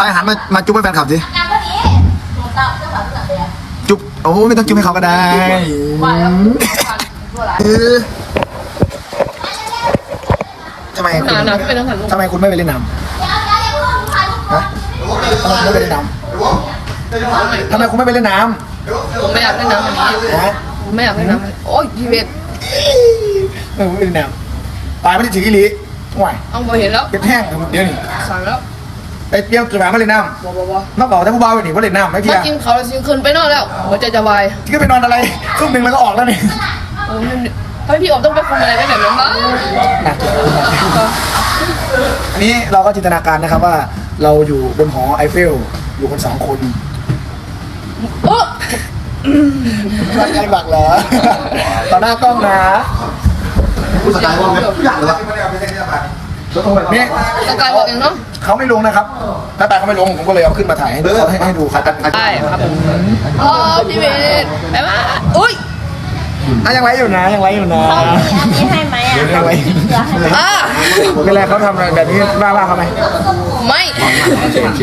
ไปหันมามาจุ๊บให้แฟนคลับสิงานพอดีหนูตับเจ้าสาวเจ้าสาวเลยจุ๊บโอ้ไม่ต้องจุ๊บให้เขาก็ได้ว่าแล้วตัวร้ายเออทำไมคุณหนาหนาเป็นทั้งหันลูกทำไมคุณไม่ไปเล่นน้ำฮะทำไมคุณไม่ไปเล่นน้ำทำไมคุณไม่ไปเล่นน้ผมไม่อยากเล่นน้ำอันนี้ำฮะผมไม่อยากเล่นน้ำอันนี้โอ้ยยีเวททำไมคุณไม่ไปเล่นน้ำตายไม่ได้ถึงอีหลีห่วยเอาไปเห็นแล้วเป็นแห้งเดี๋ยวนี้สั่งแล้ว ไปเตรียมจุดหมายมาเล่นน้บอบอบอำนอกจากถ้าผู้บ่าวไปหนีว่าเล่นน้ำไม่เที่มายกินเขาแล้วสิคืนไปนอนแล้วหัวใจจะวายที่ก็ไปนอนอะไรทุ่มหนึ่งแล้วก็ออกแล้วนี่โอ้ยมันทำไมพี่ออมต้องไปคุมอะไรได้แบบนั้นวะหนักอันนี้เราก็จินตนาการนะครับว่า เราอยู่บนหอไอเฟลอยู่กันสองคนโอ้รักใครบักเหรอต่อหน้า กล้องนะ ผู้สกายว่าไงทุกอย่างเลย นี่สกายบอกเองเนาะเขาไม่ลงนะครับถ้าตายเขาไม่ลงผมก็เลยเอาขึ้นมาถ่ายให้ดูให้ให้ดูครับได้ครับผมอ๋อพี่เวทไปมาอุ้ยอะยังไว้อยู่นะยังไว้อยู่นะอันนี้ให้ไหมอะยังไว้อ่าเวลาเขาทำอะไรแบบนี้บ้าบ้าเขาไหมไม่โอเค